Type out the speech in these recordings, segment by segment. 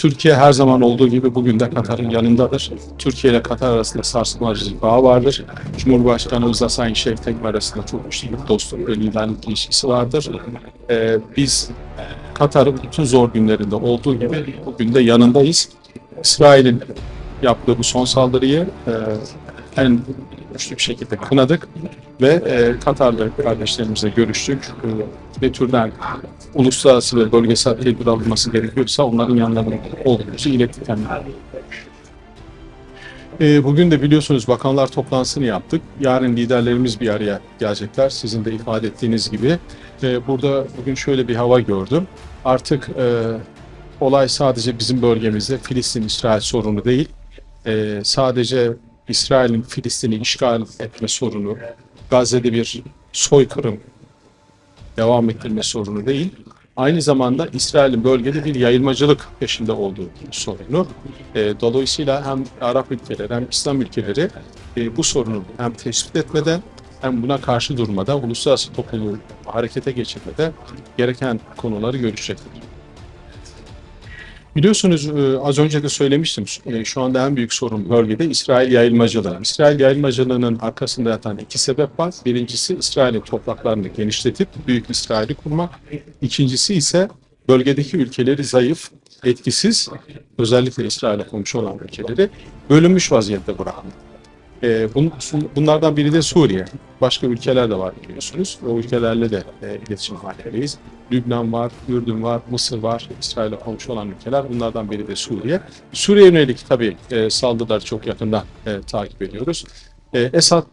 Türkiye her zaman olduğu gibi bugün de Katar'ın yanındadır. Türkiye ile Katar arasında sarsılmaz bir bağ vardır. Cumhurbaşkanımızla Sayın Şevket Ekber arasında çok güçlü bir dostluk ve liderlik ilişkisi vardır. Ee, biz Katar'ın bütün zor günlerinde olduğu gibi bugün de yanındayız. İsrail'in yaptığı bu son saldırıyı e, en güçlü bir şekilde kınadık ve e, Katar'la kardeşlerimizle görüştük. E, ne türden uluslararası ve bölgesel tedbir alınması gerekiyorsa onların yanlarında olduğumuzu ilettik kendilerine. Bugün de biliyorsunuz bakanlar toplantısını yaptık. Yarın liderlerimiz bir araya gelecekler. Sizin de ifade ettiğiniz gibi. E, burada bugün şöyle bir hava gördüm. Artık e, olay sadece bizim bölgemizde Filistin-İsrail sorunu değil. E, sadece İsrail'in Filistin'i işgal etme sorunu, Gazze'de bir soykırım devam ettirme sorunu değil. Aynı zamanda İsrail'in bölgede bir yayılmacılık peşinde olduğu sorunu. E, dolayısıyla hem Arap ülkeleri hem İslam ülkeleri e, bu sorunu hem tespit etmeden hem buna karşı durmada, uluslararası topluluğu harekete geçirmede gereken konuları görüşecekler. Biliyorsunuz e, az önce de söylemiştim. e, Şu anda en büyük sorun bölgede İsrail yayılmacılığı. İsrail yayılmacılığının arkasında yatan iki sebep var. Birincisi İsrail'in topraklarını genişletip Büyük İsrail'i kurmak. İkincisi ise bölgedeki ülkeleri zayıf, etkisiz, özellikle İsrail'e komşu olan ülkeleri bölünmüş vaziyette bırakmak. E, bun- bunlardan biri de Suriye. Başka ülkeler de var biliyorsunuz. O ülkelerle de e, iletişim halindeyiz. Lübnan var, Ürdün var, Mısır var, İsrail'e komşu olan ülkeler. Bunlardan biri de Suriye. Suriye yönelik tabii e, saldırıları çok yakından e, takip ediyoruz. E, Esad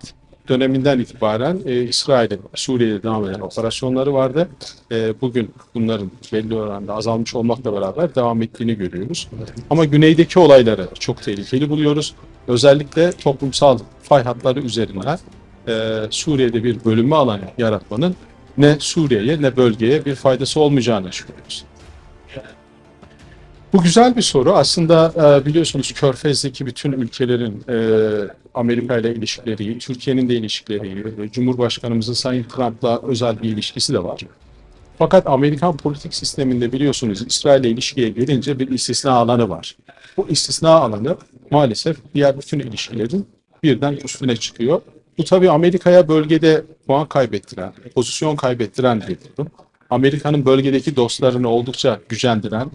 döneminden itibaren e, İsrail'in Suriye'de devam eden operasyonları vardı. E, bugün bunların belli oranda azalmış olmakla beraber devam ettiğini görüyoruz. Ama güneydeki olayları çok tehlikeli buluyoruz. Özellikle toplumsal fay hatları üzerinden e, Suriye'de bir bölünme alanı yaratmanın ne Suriye'ye ne bölgeye bir faydası olmayacağını düşünüyoruz. Bu güzel bir soru. Aslında e, biliyorsunuz Körfez'deki bütün ülkelerin e, Amerika ile ilişkileri, Türkiye'nin de ilişkileri, e, Cumhurbaşkanımızın Sayın Trump'la özel bir ilişkisi de var. Fakat Amerikan politik sisteminde biliyorsunuz İsrail ile ilişkiye gelince bir istisna alanı var. Bu istisna alanı maalesef diğer bütün ilişkilerin birden üstüne çıkıyor. Bu tabii Amerika'ya bölgede puan kaybettiren, pozisyon kaybettiren bir durum. Amerika'nın bölgedeki dostlarını oldukça gücendiren,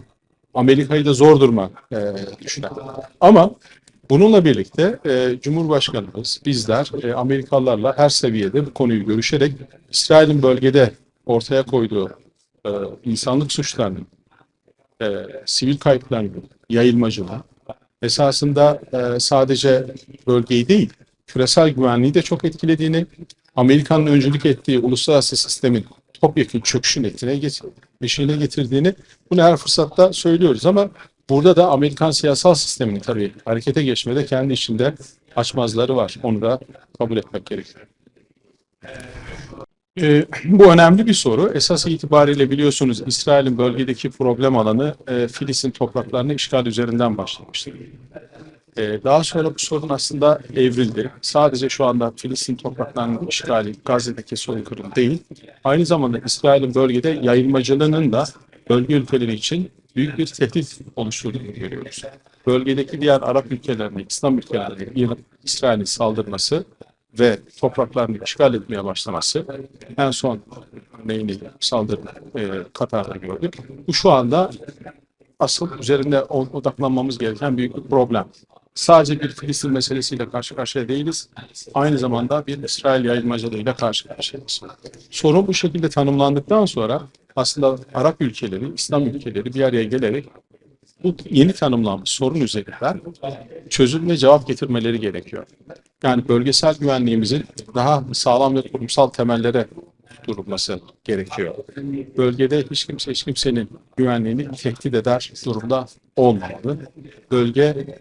Amerika'yı da zor duruma e, düşüren. Ama bununla birlikte e, Cumhurbaşkanımız, bizler e, Amerikalılarla her seviyede bu konuyu görüşerek İsrail'in bölgede ortaya koyduğu e, insanlık suçlarının, e, sivil kayıplarının yayılmacılığı esasında e, sadece bölgeyi değil, küresel güvenliği de çok etkilediğini, Amerika'nın öncülük ettiği uluslararası sistemin topyekun çöküşün etkine get- eşiğine getirdiğini bunu her fırsatta söylüyoruz ama burada da Amerikan siyasal sisteminin tabii harekete geçmede kendi içinde açmazları var. Onu da kabul etmek gerekiyor. Ee, bu önemli bir soru. Esas itibariyle biliyorsunuz İsrail'in bölgedeki problem alanı e, Filistin topraklarını işgal üzerinden başlamıştı. Ee, daha sonra bu sorun aslında evrildi. Sadece şu anda Filistin topraklarının işgali, Gazze'deki soykırım değil, aynı zamanda İsrail'in bölgede yayılmacılığının da bölge ülkeleri için büyük bir tehdit oluşturduğunu görüyoruz. Bölgedeki diğer Arap ülkelerine, İslam ülkelerine İsrail'in saldırması ve topraklarını işgal etmeye başlaması, en son örneğini saldırı e, Katar'da gördük. Bu şu anda asıl üzerinde odaklanmamız gereken büyük bir problem. Sadece bir Filistin meselesiyle karşı karşıya değiliz. Aynı zamanda bir İsrail yayılmacılığıyla karşı karşıyayız. Sorun bu şekilde tanımlandıktan sonra aslında Arap ülkeleri, İslam ülkeleri bir araya gelerek bu yeni tanımlanmış sorun üzerinden çözüm ve cevap getirmeleri gerekiyor. Yani bölgesel güvenliğimizin daha sağlam ve kurumsal temellere durulması gerekiyor. Bölgede hiç kimse hiç kimsenin güvenliğini tehdit eder durumda olmamalı. Bölge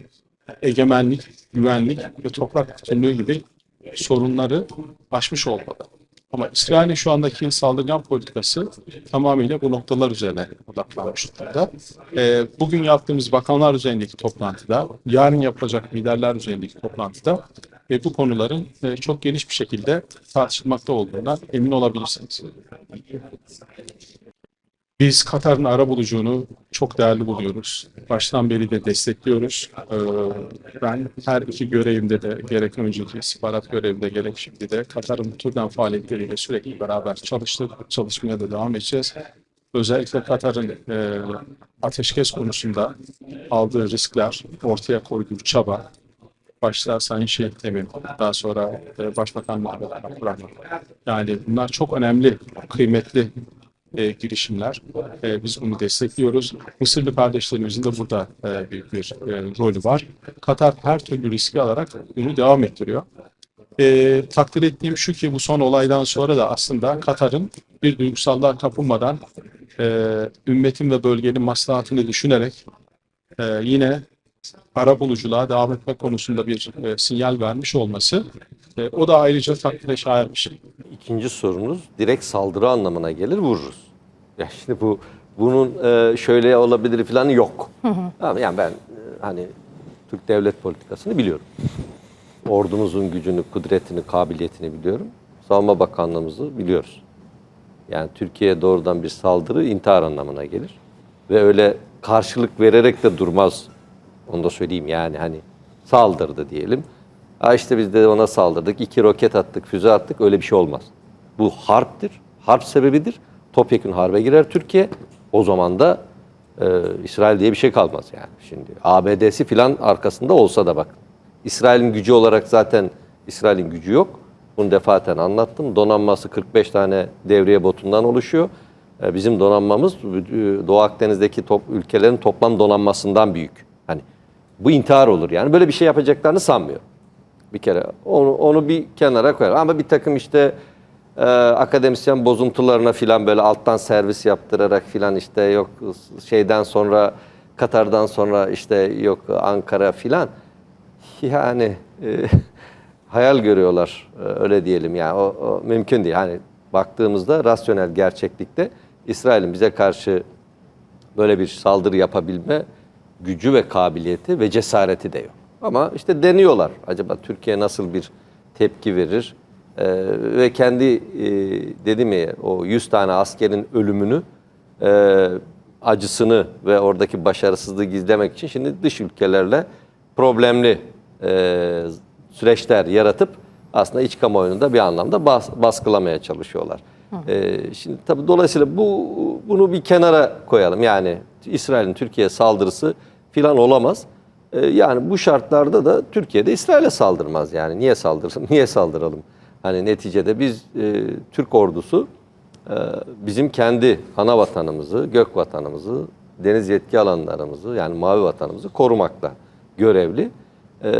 egemenlik, güvenlik ve toprak bütünlüğü gibi sorunları aşmış olmalı. Ama İsrail'in şu andaki saldırgan politikası tamamıyla bu noktalar üzerine odaklanmış durumda. Ee, bugün yaptığımız bakanlar üzerindeki toplantıda, yarın yapılacak liderler üzerindeki toplantıda ve bu konuların e, çok geniş bir şekilde tartışılmakta olduğundan emin olabilirsiniz. Biz Katar'ın ara buluculuğunu çok değerli buluyoruz. Baştan beri de destekliyoruz. Ee, Ben her iki görevimde de gerek önceki istihbarat görevinde gerek şimdi de Katar'ın türden faaliyetleriyle sürekli beraber çalıştık. Çalışmaya da devam edeceğiz. Özellikle Katar'ın e, ateşkes konusunda aldığı riskler, ortaya koyduğu çaba, başta Sayın Şeyh Emin, daha sonra e, Başbakan Abdurrahman. Yani bunlar çok önemli, kıymetli e, girişimler. E, biz bunu destekliyoruz. Mısırlı kardeşlerimizin de burada e, büyük bir e, rolü var. Katar her türlü riski alarak bunu devam ettiriyor. E, takdir ettiğim şu ki bu son olaydan sonra da aslında Katar'ın bir duygusallığa kapılmadan e, ümmetin ve bölgenin maslahatını düşünerek e, yine ara buluculuğa devam etme konusunda bir e, sinyal vermiş olması e, o da ayrıca takdire şayan bir şey. İkinci sorunuz direkt saldırı anlamına gelir vururuz. Ya şimdi bu bunun e, şöyle olabilir falan yok. Yani ben e, hani Türk devlet politikasını biliyorum. Ordumuzun gücünü, kudretini, kabiliyetini biliyorum. Savunma Bakanlığımızı biliyoruz. Yani Türkiye'ye doğrudan bir saldırı intihar anlamına gelir. Ve öyle karşılık vererek de durmaz. Onu da söyleyeyim yani hani saldırdı diyelim. Ha işte biz de ona saldırdık. iki roket attık, füze attık. Öyle bir şey olmaz. Bu harptir. Harp sebebidir. Topyekun harbe girer Türkiye. O zaman da e, İsrail diye bir şey kalmaz yani. Şimdi ABD'si filan arkasında olsa da bak. İsrail'in gücü olarak zaten İsrail'in gücü yok. Bunu defaten anlattım. Donanması 45 tane devriye botundan oluşuyor. E, Bizim donanmamız e, Doğu Akdeniz'deki top, ülkelerin toplam donanmasından büyük. Hani bu intihar olur yani. Böyle bir şey yapacaklarını sanmıyorum. Bir kere onu, onu bir kenara koyalım. Ama bir takım işte e, akademisyen bozuntularına filan böyle alttan servis yaptırarak filan işte yok şeyden sonra Katar'dan sonra işte yok Ankara filan yani e, hayal görüyorlar e, öyle diyelim yani o, o mümkün değil. Hani baktığımızda rasyonel gerçeklikte İsrail'in bize karşı böyle bir saldırı yapabilme gücü ve kabiliyeti ve cesareti de yok. Ama işte deniyorlar. Acaba Türkiye nasıl bir tepki verir? Ee, ve kendi e, dedim ya o 100 tane askerin ölümünü e, acısını ve oradaki başarısızlığı gizlemek için şimdi dış ülkelerle problemli e, süreçler yaratıp aslında iç kamuoyunu da bir anlamda bas, baskılamaya çalışıyorlar. E, şimdi tabii dolayısıyla bu bunu bir kenara koyalım. Yani İsrail'in Türkiye saldırısı filan olamaz. E, yani bu şartlarda da Türkiye'de İsrail'e saldırmaz yani. Niye saldırsın? Niye saldıralım? Hani neticede biz e, Türk ordusu e, bizim kendi ana vatanımızı, gök vatanımızı, deniz yetki alanlarımızı yani mavi vatanımızı korumakla görevli. E,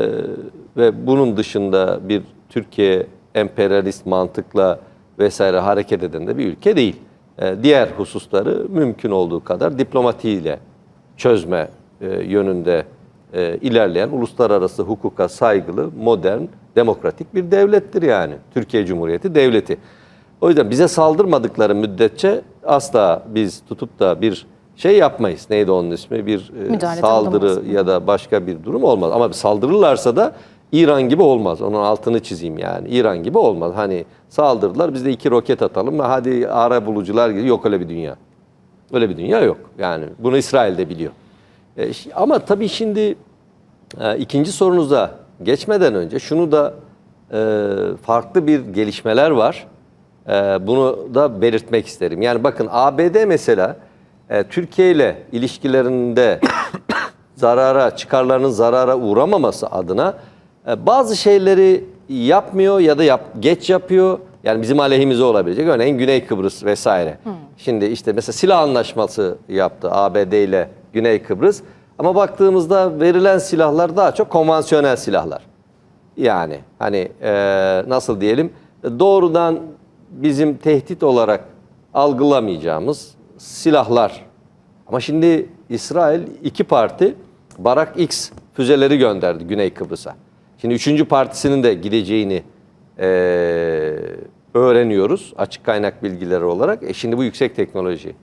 ve bunun dışında bir Türkiye emperyalist mantıkla vesaire hareket eden de bir ülke değil. E, diğer hususları mümkün olduğu kadar diplomatiyle çözme e, yönünde e, ilerleyen uluslararası hukuka saygılı, modern, demokratik bir devlettir yani. Türkiye Cumhuriyeti devleti. O yüzden bize saldırmadıkları müddetçe asla biz tutup da bir şey yapmayız. Neydi onun ismi? Bir e, Müdahalede saldırı ya da başka bir durum olmaz. Ama saldırırlarsa da İran gibi olmaz. Onun altını çizeyim yani. İran gibi olmaz. Hani saldırdılar biz de iki roket atalım. Hadi ara bulucular gibi. Yok öyle bir dünya. Öyle bir dünya yok. Yani bunu İsrail de biliyor. E, ama tabii şimdi e, ikinci sorunuza geçmeden önce şunu da e, farklı bir gelişmeler var. E, bunu da belirtmek isterim. Yani bakın ABD mesela e, Türkiye ile ilişkilerinde zarara, çıkarlarının zarara uğramaması adına e, bazı şeyleri yapmıyor ya da yap, geç yapıyor. Yani bizim aleyhimize olabilecek. Örneğin Güney Kıbrıs vesaire. Şimdi işte mesela silah anlaşması yaptı ABD ile Güney Kıbrıs. Ama baktığımızda verilen silahlar daha çok konvansiyonel silahlar. Yani hani e, nasıl diyelim doğrudan bizim tehdit olarak algılamayacağımız silahlar. Ama şimdi İsrail iki parti Barak X füzeleri gönderdi Güney Kıbrıs'a. Şimdi üçüncü partisinin de gideceğini e, öğreniyoruz açık kaynak bilgileri olarak. E şimdi bu yüksek teknoloji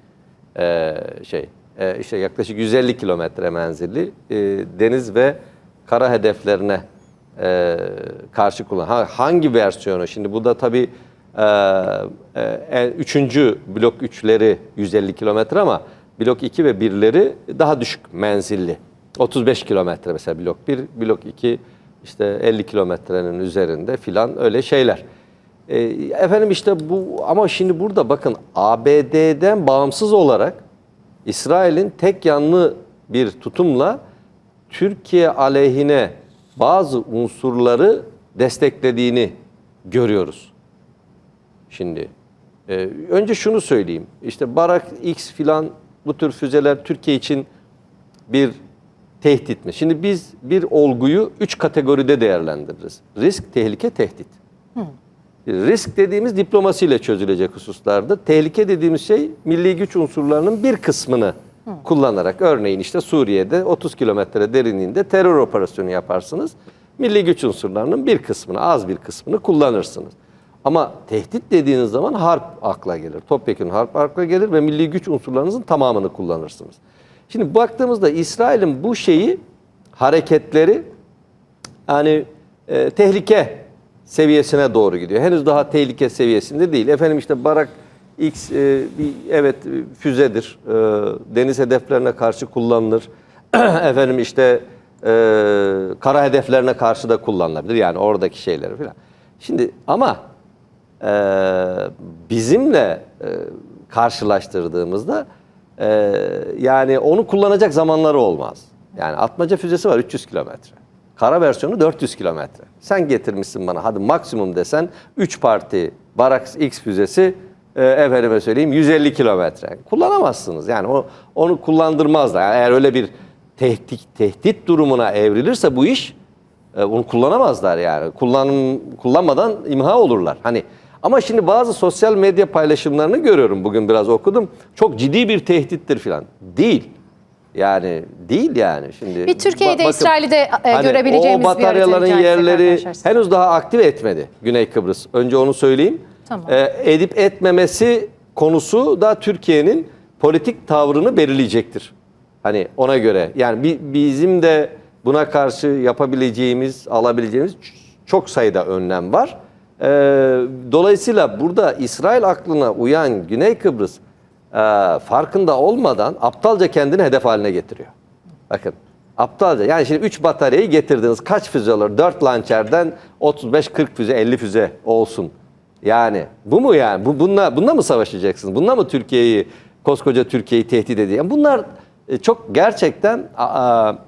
e, şey e, işte yaklaşık 150 kilometre menzilli e, deniz ve kara hedeflerine e, karşı kullan. Ha, hangi versiyonu? Şimdi bu da tabii e, e, üçüncü blok 3'leri 150 kilometre ama blok 2 ve 1'leri daha düşük menzilli. 35 kilometre mesela blok 1, blok 2 işte 50 kilometrenin üzerinde filan öyle şeyler. E, efendim işte bu ama şimdi burada bakın ABD'den bağımsız olarak İsrail'in tek yanlı bir tutumla Türkiye aleyhine bazı unsurları desteklediğini görüyoruz. Şimdi e, önce şunu söyleyeyim. İşte Barak X filan bu tür füzeler Türkiye için bir tehdit mi? Şimdi biz bir olguyu üç kategoride değerlendiririz. Risk, tehlike, tehdit. Risk dediğimiz diplomasiyle çözülecek hususlardır. Tehlike dediğimiz şey milli güç unsurlarının bir kısmını kullanarak örneğin işte Suriye'de 30 kilometre derinliğinde terör operasyonu yaparsınız. Milli güç unsurlarının bir kısmını, az bir kısmını kullanırsınız. Ama tehdit dediğiniz zaman harp akla gelir. Topyekun harp akla gelir ve milli güç unsurlarınızın tamamını kullanırsınız. Şimdi baktığımızda İsrail'in bu şeyi, hareketleri yani e, tehlike seviyesine doğru gidiyor. Henüz daha tehlike seviyesinde değil. Efendim işte Barak X e, bir evet füzedir. E, deniz hedeflerine karşı kullanılır. Efendim işte e, kara hedeflerine karşı da kullanılabilir. Yani oradaki şeyleri falan. Şimdi ama e, bizimle e, karşılaştırdığımızda e, yani onu kullanacak zamanları olmaz. Yani atmaca füzesi var 300 kilometre. Kara versiyonu 400 kilometre. Sen getirmişsin bana hadi maksimum desen 3 parti Barak X füzesi e, efendime söyleyeyim 150 kilometre. Kullanamazsınız. Yani o, onu kullandırmazlar. Yani eğer öyle bir tehdit, tehdit durumuna evrilirse bu iş e, onu kullanamazlar yani. Kullanım, kullanmadan imha olurlar. Hani ama şimdi bazı sosyal medya paylaşımlarını görüyorum bugün biraz okudum. Çok ciddi bir tehdittir falan. Değil. Yani değil yani şimdi. Bir Türkiye'de, Ba- bakın, İsrail'de e, hani görebileceğimiz o bir bataryaların etsek yerleri henüz daha aktive etmedi Güney Kıbrıs. Önce onu söyleyeyim. Tamam. Ee, edip etmemesi konusu da Türkiye'nin politik tavrını belirleyecektir. Hani ona göre yani bi- bizim de buna karşı yapabileceğimiz, alabileceğimiz çok sayıda önlem var. Ee, dolayısıyla burada İsrail aklına uyan Güney Kıbrıs e, farkında olmadan aptalca kendini hedef haline getiriyor. Bakın aptalca yani şimdi 3 bataryayı getirdiniz kaç füze olur? 4 lançerden 35-40 füze 50 füze olsun. Yani bu mu yani? Bu, bununla, bununla mı savaşacaksınız? Bununla mı Türkiye'yi koskoca Türkiye'yi tehdit ediyor? Yani bunlar e, çok gerçekten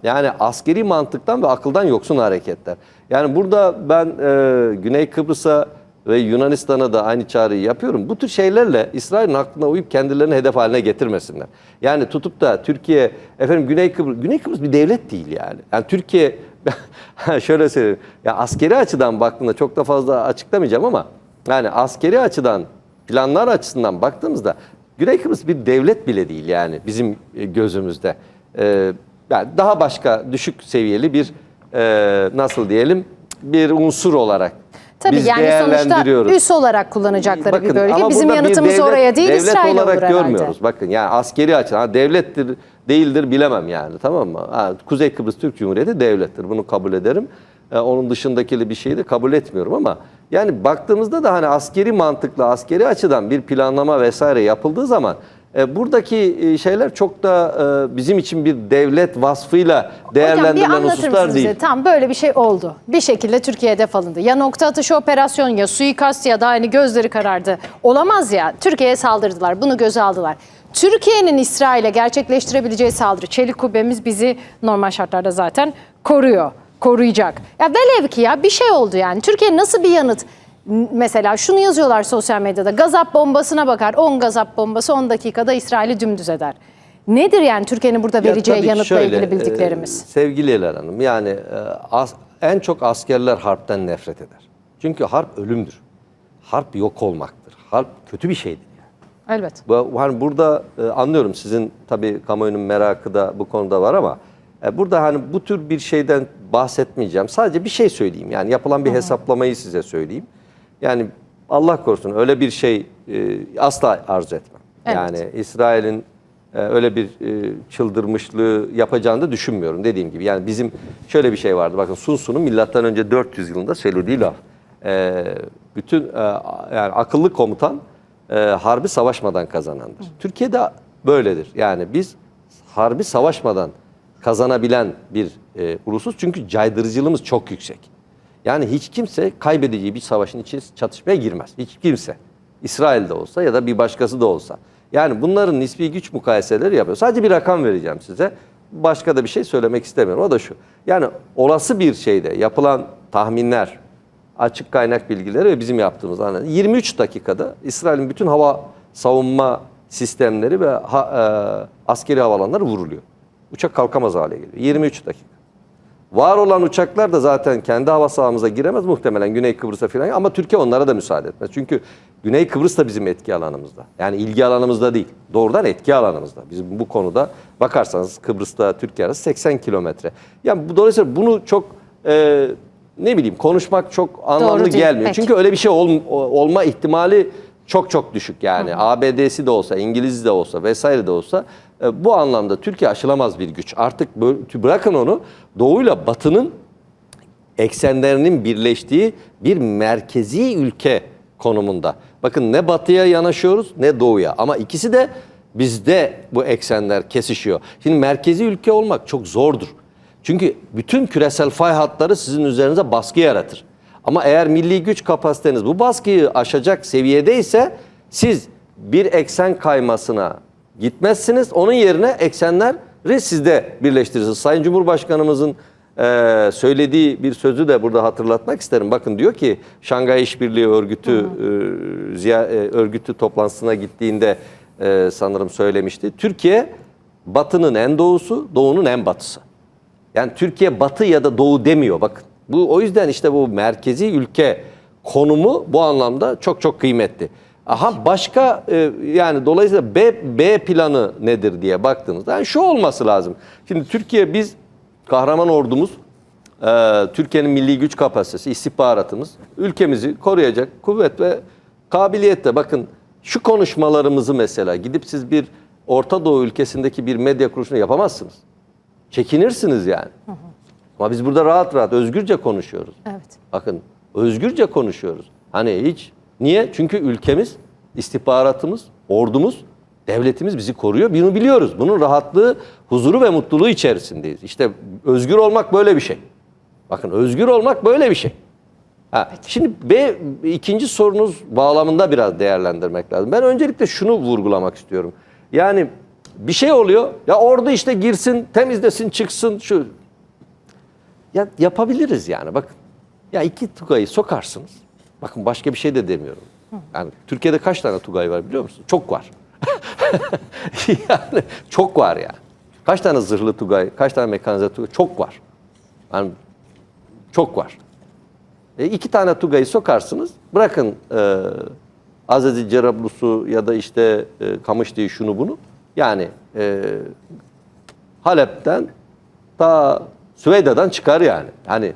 yani askeri mantıktan ve akıldan yoksun hareketler. Yani burada ben e, Güney Kıbrıs'a ve Yunanistan'a da aynı çağrıyı yapıyorum. Bu tür şeylerle İsrail'in aklına uyup kendilerini hedef haline getirmesinler. Yani tutup da Türkiye, efendim Güney Kıbrıs, Güney Kıbrıs bir devlet değil yani. Yani Türkiye, şöyle söyleyeyim, ya askeri açıdan baktığında çok da fazla açıklamayacağım ama yani askeri açıdan, planlar açısından baktığımızda Güney Kıbrıs bir devlet bile değil yani bizim e, gözümüzde. Ee, yani daha başka düşük seviyeli bir e, nasıl diyelim bir unsur olarak Tabii biz yani sonuçta üs olarak kullanacakları bir Bakın, bölge. ama Bizim bir yanıtımız devlet- oraya değil devlet İsrail olur olarak herhalde. görmüyoruz. Bakın yani askeri açıdan devlettir değildir bilemem yani tamam mı? Ha, Kuzey Kıbrıs Türk Cumhuriyeti devlettir. Bunu kabul ederim. Ee, onun dışındaki bir şeyi de kabul etmiyorum ama yani baktığımızda da hani askeri mantıkla askeri açıdan bir planlama vesaire yapıldığı zaman buradaki e, şeyler çok da e, bizim için bir devlet vasfıyla Hocam bir değerlendirilen anlatır hususlar mısınız değil. Tam böyle bir şey oldu. Bir şekilde Türkiye hedef alındı. Ya nokta atışı operasyon ya suikast ya da hani gözleri karardı. Olamaz ya. Türkiye'ye saldırdılar. Bunu göze aldılar. Türkiye'nin İsrail'e gerçekleştirebileceği saldırı. Çelik kubbemiz bizi normal şartlarda zaten koruyor. Koruyacak. Ya velev ki ya bir şey oldu yani. Türkiye nasıl bir yanıt? Mesela şunu yazıyorlar sosyal medyada. Gazap bombasına bakar. 10 gazap bombası 10 dakikada İsrail'i dümdüz eder. Nedir yani Türkiye'nin burada Ya vereceği tabii yanıtla şöyle, ilgili bildiklerimiz? e, sevgili Elal Hanım yani e, as- en çok askerler harpten nefret eder. Çünkü harp ölümdür. Harp yok olmaktır. Harp kötü bir şeydir. Yani. Elbet. Bu, hani burada e, anlıyorum sizin tabii kamuoyunun merakı da bu konuda var ama e, burada hani bu tür bir şeyden bahsetmeyeceğim. Sadece bir şey söyleyeyim. Yani yapılan bir hesaplamayı size söyleyeyim. Yani Allah korusun öyle bir şey e, asla arzu etmem. Evet. Yani İsrail'in e, öyle bir e, çıldırmışlığı yapacağını da düşünmüyorum dediğim gibi. Yani bizim şöyle bir şey vardı. Bakın Sun Tzu'nun milattan önce 400 yılında söylediği laf. e, bütün e, yani akıllı komutan e, harbi savaşmadan kazanandır. Türkiye'de böyledir. Yani biz harbi savaşmadan kazanabilen bir e, ulusuz çünkü caydırıcılığımız çok yüksek. Yani hiç kimse kaybedeceği bir savaşın içine çatışmaya girmez. Hiç kimse. İsrail'de olsa ya da bir başkası da olsa. Yani bunların nispi güç mukayeseleri yapıyor. Sadece bir rakam vereceğim size. Başka da bir şey söylemek istemiyorum. O da şu. Yani olası bir şeyde yapılan tahminler, açık kaynak bilgileri ve bizim yaptığımız analiz. 23 dakikada İsrail'in bütün hava savunma sistemleri ve ha- e, askeri havalanları vuruluyor. Uçak kalkamaz hale geliyor. 23 dakika. Var olan uçaklar da zaten kendi hava sahamıza giremez muhtemelen Güney Kıbrıs'a falan ama Türkiye onlara da müsaade etmez. Çünkü Güney Kıbrıs da bizim etki alanımızda. Yani ilgi alanımızda değil. Doğrudan etki alanımızda. Bizim bu konuda bakarsanız Kıbrıs'ta Türkiye arası 80 kilometre. Yani bu dolayısıyla bunu çok e, ne bileyim konuşmak çok anlamlı değil, gelmiyor. peki. Çünkü öyle bir şey ol- olma ihtimali çok çok düşük yani. ABD'si de olsa, İngiliz de olsa vesaire de olsa bu anlamda Türkiye aşılamaz bir güç. Artık bırakın onu doğuyla batının eksenlerinin birleştiği bir merkezi ülke konumunda. Bakın ne batıya yanaşıyoruz ne doğuya ama ikisi de bizde bu eksenler kesişiyor. Şimdi merkezi ülke olmak çok zordur. Çünkü bütün küresel fay hatları sizin üzerinize baskı yaratır. Ama eğer milli güç kapasiteniz bu baskıyı aşacak seviyedeyse siz bir eksen kaymasına gitmezsiniz. Onun yerine eksenleri sizde birleştirirsiniz. Sayın Cumhurbaşkanımızın ee, söylediği bir sözü de burada hatırlatmak isterim. Bakın diyor ki Şangay İşbirliği Örgütü e, ziya- e, örgütü toplantısına gittiğinde e, sanırım söylemişti. Türkiye batının en doğusu, doğunun en batısı. Yani Türkiye batı ya da doğu demiyor bakın. Bu o yüzden işte bu merkezi ülke konumu bu anlamda çok çok kıymetli. Aha başka e, yani dolayısıyla B, B planı nedir diye baktığınızda yani şu olması lazım. Şimdi Türkiye biz kahraman ordumuz e, Türkiye'nin milli güç kapasitesi, istihbaratımız ülkemizi koruyacak kuvvet ve kabiliyette. Bakın şu konuşmalarımızı mesela gidip siz bir Orta Doğu ülkesindeki bir medya kuruluşunda yapamazsınız. Çekinirsiniz yani. Ama biz burada rahat rahat özgürce konuşuyoruz. Evet. Bakın özgürce konuşuyoruz. Hani hiç niye? Çünkü ülkemiz, istihbaratımız, ordumuz, devletimiz bizi koruyor. Bunu biliyoruz. Bunun rahatlığı, huzuru ve mutluluğu içerisindeyiz. İşte özgür olmak böyle bir şey. Bakın özgür olmak böyle bir şey. Ha, şimdi B ikinci sorunuz bağlamında biraz değerlendirmek lazım. Ben öncelikle şunu vurgulamak istiyorum. Yani bir şey oluyor. Ya orada işte girsin, temizlesin, çıksın şu ya yapabiliriz yani bakın. Ya iki Tugay'ı sokarsınız. Bakın başka bir şey de demiyorum. Yani Türkiye'de kaç tane Tugay var biliyor musun? Çok var. yani çok var yani. Kaç tane zırhlı Tugay, kaç tane mekanize Tugay? Çok var. Yani çok var. E, iki tane Tugay'ı sokarsınız. Bırakın e, Aziz Cerablus'u ya da işte e, Kamışlı'yı şunu bunu. Yani e, Halep'ten ta Süveyda'dan çıkar yani. Yani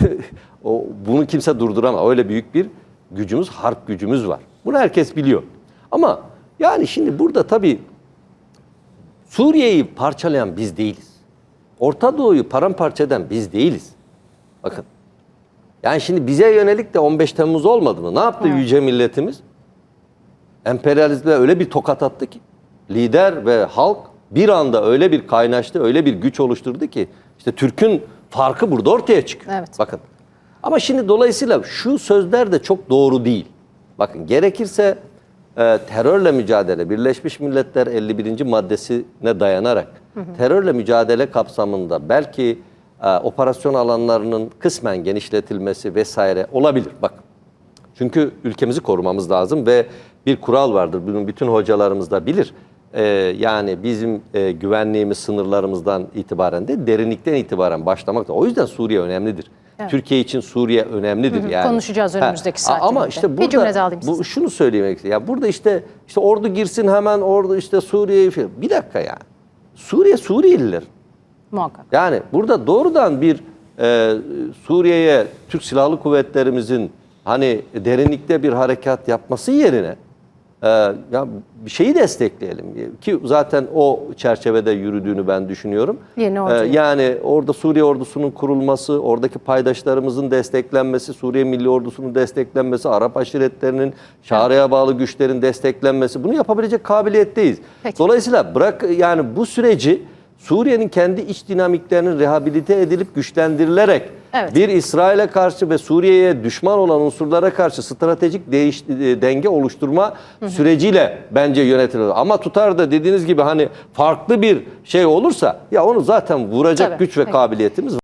o bunu kimse durduramaz. Öyle büyük bir gücümüz, harp gücümüz var. Bunu herkes biliyor. Ama yani şimdi burada tabii Suriye'yi parçalayan biz değiliz. Orta Doğu'yu paramparça eden biz değiliz. Bakın. Yani şimdi bize yönelik de 15 Temmuz olmadı mı? Ne yaptı yüce milletimiz? Emperyalizme öyle bir tokat attı ki lider ve halk bir anda öyle bir kaynaştı, öyle bir güç oluşturdu ki işte Türk'ün farkı burada ortaya çıkıyor. Evet. Bakın. Ama şimdi dolayısıyla şu sözler de çok doğru değil. Bakın gerekirse e, terörle mücadele Birleşmiş Milletler 51. maddesine dayanarak terörle mücadele kapsamında belki e, operasyon alanlarının kısmen genişletilmesi vesaire olabilir. Bak çünkü ülkemizi korumamız lazım ve bir kural vardır. Bunu bütün hocalarımız da bilir. Ee, yani bizim e, güvenliğimiz sınırlarımızdan itibaren de derinlikten itibaren başlamak da. O yüzden Suriye önemlidir. Türkiye için Suriye önemlidir yani. konuşacağız önümüzdeki Ha, Ama saatlerinde. işte Bir burada cümle daha alayım bu, size. şunu söylemek istiyorum. Ya burada işte işte ordu girsin hemen ordu işte Suriye'yi. Bir dakika ya. Suriye Suriyeliler. Muhakkak. Yani burada doğrudan bir e, Suriye'ye Türk Silahlı Kuvvetlerimizin hani derinlikte bir harekat yapması yerine ya bir şeyi destekleyelim ki zaten o çerçevede yürüdüğünü ben düşünüyorum. Yeni Ee, orduyu. yani orada Suriye ordusunun kurulması, oradaki paydaşlarımızın desteklenmesi, Suriye Milli Ordusu'nun desteklenmesi, Arap aşiretlerinin, şariye bağlı güçlerin desteklenmesi bunu yapabilecek kabiliyetteyiz. Peki. Dolayısıyla bırak yani bu süreci Suriye'nin kendi iç dinamiklerinin rehabilite edilip güçlendirilerek Evet. bir İsrail'e karşı ve Suriye'ye düşman olan unsurlara karşı stratejik değiş, e, denge oluşturma süreciyle bence yönetilir. Ama tutar da dediğiniz gibi hani farklı bir şey olursa ya onu zaten vuracak Tabii. güç ve Peki. kabiliyetimiz var.